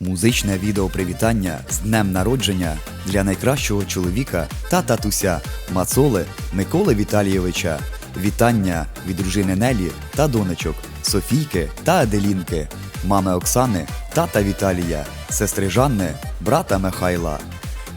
Музичне відео привітання з днем народження для найкращого чоловіка та татуся Мацоли Миколи Віталійовича. Вітання від дружини Нелі та донечок Софійки та Аделінки, мами Оксани, тата Віталія, сестри Жанни, брата Михайла.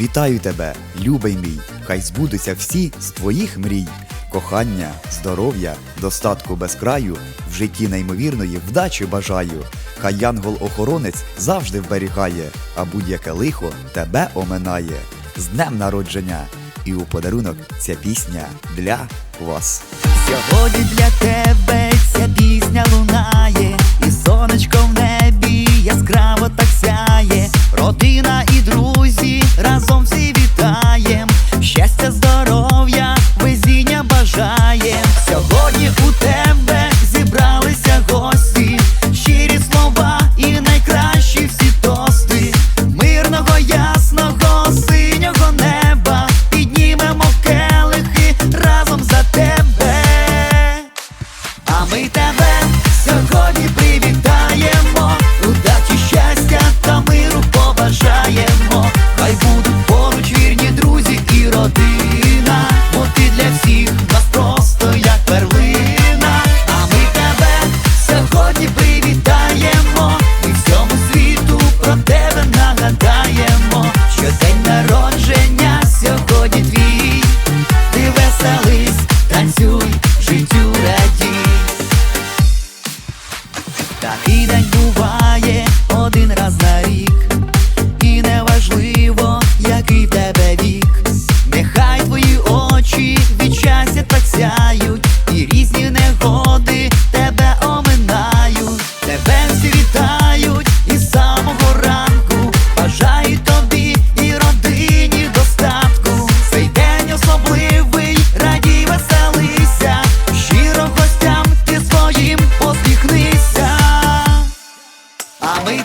Вітаю тебе, любий мій! Хай збудуться всі з твоїх мрій. Кохання, здоров'я, достатку без краю, в житті неймовірної вдачі бажаю. Хай янгол-охоронець завжди вберігає, а будь-яке лихо тебе оминає. З днем народження! І у подарунок ця пісня для вас. Сьогодні для тебе ця пісня лунає, і сонечко в небі яскраво так сяє. Ми тебе сьогодні привітаємо, Такий день буває А ми